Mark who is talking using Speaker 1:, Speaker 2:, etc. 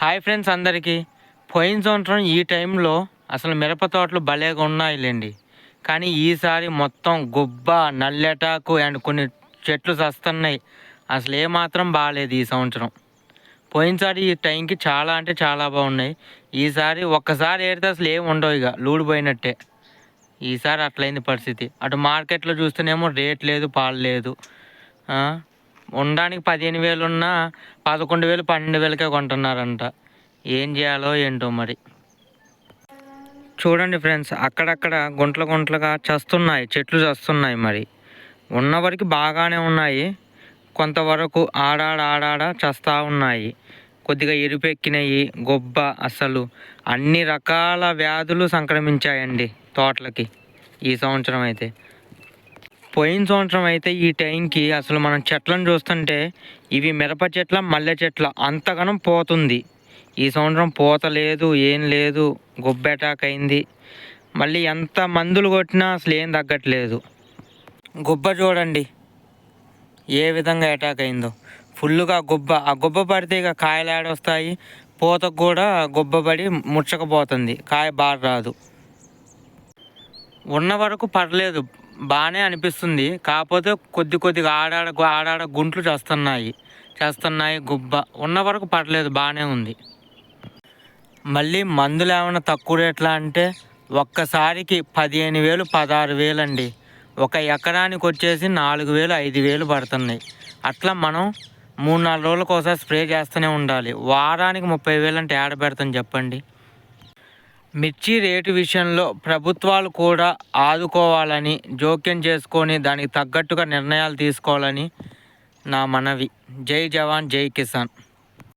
Speaker 1: Hi friends అందరికీ. పోయిన సంవత్సరం ఈ టైంలో అసలు మిరప తోటలు భలేగా ఉన్నాయిలేండి. కానీ ఈసారి మొత్తం గుబ్బ నల్లెటాకు అండ్ కొన్ని చెట్లు చస్తున్నాయి అసలు ఏమాత్రం బాగాలేదు ఈ సంవత్సరం. పోయినసారి ఈ టైంకి చాలా అంటే చాలా బాగున్నాయి. ఈసారి ఒక్కసారి ఏడితే అసలు ఏమి ఉండవు ఇక లూడిపోయినట్టే. ఈసారి అట్లయింది పరిస్థితి. అటు మార్కెట్లో చూస్తేనేమో రేట్ లేదు పాలు లేదు. ఉండడానికి పదిహేను వేలు ఉన్నా పదకొండు వేలు పన్నెండు వేలకే కొంటున్నారంట. ఏం చేయాలో ఏంటో మరి. చూడండి ఫ్రెండ్స్ అక్కడక్కడ గుంటలు గుంటలుగా చస్తున్నాయి చెట్లు చస్తున్నాయి మరి. ఉన్న వరకు బాగానే ఉన్నాయి కొంతవరకు ఆడాడ ఆడాడ చస్తా ఉన్నాయి. కొద్దిగా ఎరుపెక్కినాయి గొబ్బ అసలు అన్ని రకాల వ్యాధులు సంక్రమించాయండి తోటలకి ఈ సంవత్సరం అయితే. పోయిన సంవత్సరం అయితే ఈ టైంకి అసలు మనం చెట్లను చూస్తుంటే ఇవి మిరప చెట్ల మల్లె చెట్ల అంతగనం పోతుంది. ఈ సంవత్సరం పూత లేదు ఏం లేదు గొబ్బ అటాక్ అయింది. మళ్ళీ ఎంత మందులు కొట్టినా అసలు ఏం తగ్గట్లేదు. గుబ్బ చూడండి ఏ విధంగా అటాక్ అయిందో. ఫుల్గా గుబ్బ ఆ గుబ్బ పడితే ఇక కాయలు ఆడొస్తాయి పూతకు కూడా గుబ్బ పడి ముచ్చకపోతుంది కాయ బాగా రాదు. ఉన్న వరకు పర్లేదు బాగానే అనిపిస్తుంది. కాకపోతే కొద్ది కొద్దిగా ఆడాడ ఆడాడ గుంట్లు చేస్తున్నాయి. చేస్తున్నాయి గుబ్బ. ఉన్న వరకు పర్లేదు బాగానే ఉంది. మళ్ళీ మందులు ఏమైనా తక్కువ రేట్లా అంటే ఒక్కసారికి పదిహేను వేలు పదహారు వేలు అండి ఒక ఎకరానికి వచ్చేసి నాలుగు వేలు ఐదు వేలు పడుతున్నాయి. అట్లా మనం మూడు నాలుగు రోజులకు ఒకసారి స్ప్రే చేస్తూనే ఉండాలి. వారానికి ముప్పై వేలు అంటే ఏడ పెడతాం చెప్పండి? మిర్చి రేటు విషయంలో ప్రభుత్వాలు కూడా ఆదుకోవాలని జోక్యం చేసుకొని దానికి తగ్గట్టుగా నిర్ణయాలు తీసుకోవాలని నా మనవి. జై జవాన్ జై కిసాన్.